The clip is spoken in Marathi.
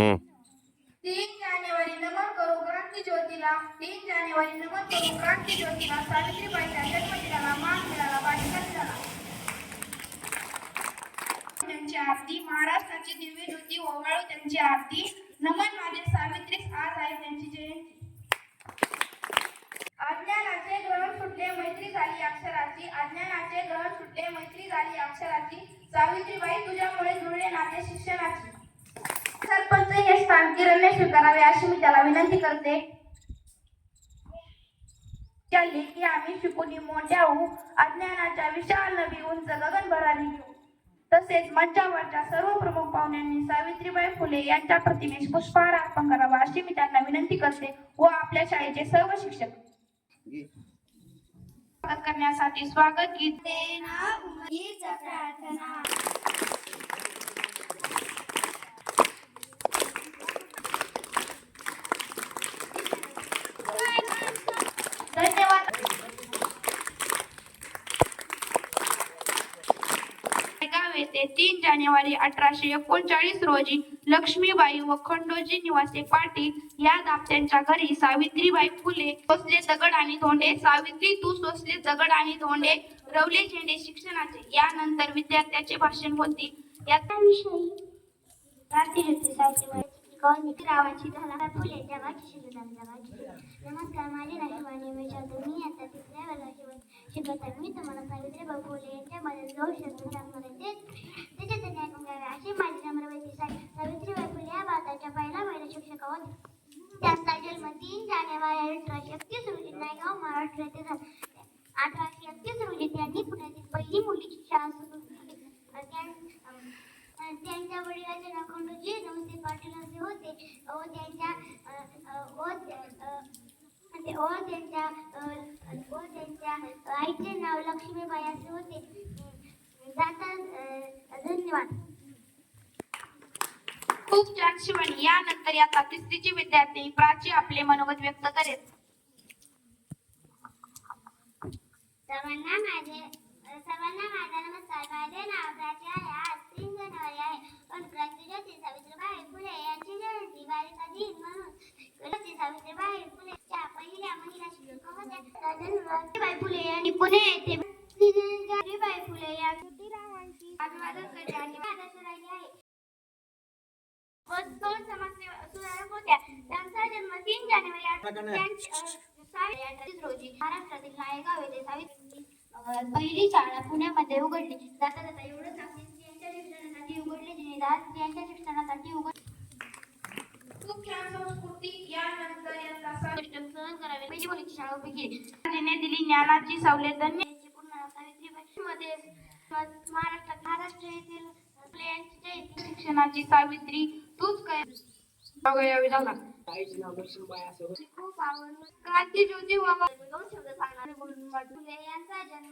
तीन जानेवारी नमन करू क्रांती ज्योतीला. तीन जानेवारी नमन करू क्रांती ज्योतीला. सावित्रीबाईंच्या जन्मदिनाला मान मिळाला बालिका दिनाला त्यांची आरती महाराष्ट्राची दिव्य ज्योती ओवाळू त्यांची आरती. नमन माझे सावित्रीस आज आहे त्यांची जयंती. अज्ञानाचे ग्रहण सुटले मैत्री झाली अक्षराची. अज्ञानाचे ग्रहण सुटले मैत्री झाली अक्षराची. सावित्रीबाई तुझ्यामुळे जुळले नाते शिक्षणाची. किरणने स्वीकारावे अशी मी त्याला विनंती करते. त्या लेखी आम्ही शिकून मोठ्या होऊ अज्ञानाच्या विशाल नवी उंच गगन भरारी घेऊ. तसेच मंचावरच्या सर्व प्रमुख पाहुण्यांनी सावित्रीबाई फुले यांच्या प्रतिमेस पुष्पहार अर्पण करावा अशी मी त्यांना विनंती करते व आपल्या शाळेचे सर्व शिक्षक. स्वागत करण्यासाठी स्वागत गीत प्रार्थना धन्यवाद गाव येथे तीन जानेवारी अठराशे एकोणचाळीस रोजी लक्ष्मीबाई व खंडोजी निवासे पाटील या दाप्त्यांच्या घरी सावित्रीबाई फुले सोसले दगड आणि धोंडे सावित्री तू सोसले दगड आणि धोंडे रवले झेंडे शिक्षणाचे. यानंतर विद्यार्थ्याचे भाषण होते. याच्याविषयी रावाची झाला फुले नमस्कार माझे राष्ट्रवाणी मी चौधरी मी आता तिसऱ्या वर्गाची शिकत आहे. मी तुम्हाला सावित्रीबाई फुले यांच्याबद्दल दोन शब्द सांगणार आहे ते त्याच्यासाठी ऐकून घ्यावे अशी माझी नम्रवती साई सावित्रीबाई फुले या भारताच्या पहिल्या महिला शिक्षका होत्या त्यांचा जन्म तीन जानेवारी अठराशे एकतीस रोजी नायगाव महाराष्ट्र येथे झाले. अठराशे एकतीस रोजी त्यांनी पुण्यातील पहिली मुलीची शाळा सुरू केली. त्यांच्या वडिलांचे नाव खंडोजी नमस्ते पाटील असे होते. व त्यांच्या म्हणजे व त्यांच्या व त्यांच्या आईचे नाव लक्ष्मीबाई असे होते. जाता धन्यवाद. खूप छान शिवणी. यानंतर याचा तिसरीची विद्यार्थी प्राची आपले मनोगत व्यक्त करेल. सर्वांना माझे सर्वांना माझा नमस्कार. माझे नाव प्राची आहे. आज तीन जानेवारी आहे. पण क्रांतीज्योती सावित्रीबाई फुले यांची जयंती. बालिका दिन म्हणून ज्योती सावित्रीबाई फुले फुलेच्या पहिल्या महिला शिक्षक होत्या. सावित्रीबाई फुले यांनी पुणे येथे सावित्रीबाई फुले या ज्योतिरावांची अभिवादन करते आणि आदर्श आहे व दोन समाजसेवा सुधारक होत्या त्यांचा जन्म तीन जानेवारी अठरा- रोजी महाराष्ट्रातील नायगाव येथे सावित्री पहिली शाळा पुण्यामध्ये उघडली जाता जाता एवढं सांगते स्त्रियांच्या शिक्षणासाठी उघडली जिने दास स्त्रियांच्या शिक्षणासाठी उघड संस्कृती शाळा उभी केली दिली ज्ञानाची सवलत धन्य पूर्ण सावित्रीबाई मध्ये महाराष्ट्रात महाराष्ट्र येथील शिक्षणाची सावित्री तूच काय? झाला खूप आवड क्रांती ज्योती दोन शब्द सांगणार यांचा जन्म